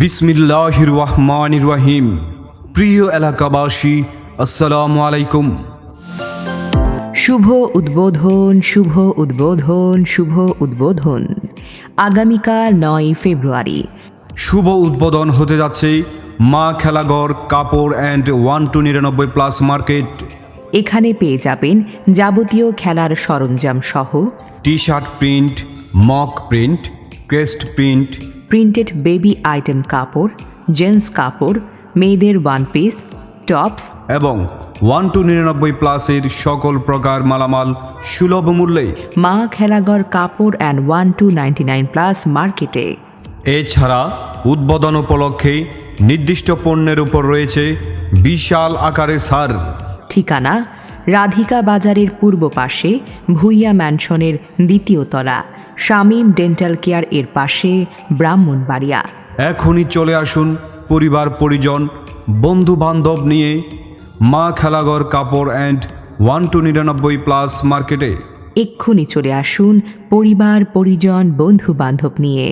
বিসমিল্লাহির রহমানির রহিম প্রিয় এলাকাবাসী আসসালামু আলাইকুম। শুভ উদ্বোধন শুভ উদ্বোধন শুভ উদ্বোধন। আগামীকাল নয় ফেব্রুয়ারি। শুভ উদ্বোধন হতে যাচ্ছে মা খেলাঘর কাপড় অ্যান্ড ওয়ান টু নিরানব্বই প্লাস মার্কেট। এখানে পেয়ে যাবেন যাবতীয় খেলার সরঞ্জাম সহ T shirt print mock print crest print printed baby item কাপড় জেন্টস কাপড় মেয়েদের ওয়ান পিস টপস এবং ওয়ান টু নিরানব্বই প্লাসের সকল প্রকার মালামাল সুলভ মূল্যে। মা খেলাঘর কাপড় and one two ninety nine plus মার্কেটে এছাড়া উদ্বোধন উপলক্ষে নির্দিষ্ট পণ্যের উপর রয়েছে বিশাল আকারে সার। ঠিকানা রাধিকা বাজারের পূর্ব পাশে ভুইয়া ম্যানশনের দ্বিতীয় তলা। শামীম ডেন্টাল কেয়ার এর পাশে ব্রাহ্মণবাড়িয়া। এখনই চলে আসুন পরিবার পরিজন বন্ধু বান্ধব নিয়ে মা খেলাঘর কাপড় অ্যান্ড ওয়ান টু নিরানব্বই প্লাস মার্কেটে। এক্ষুনি চলে আসুন পরিবার পরিজন বন্ধু বান্ধব নিয়ে।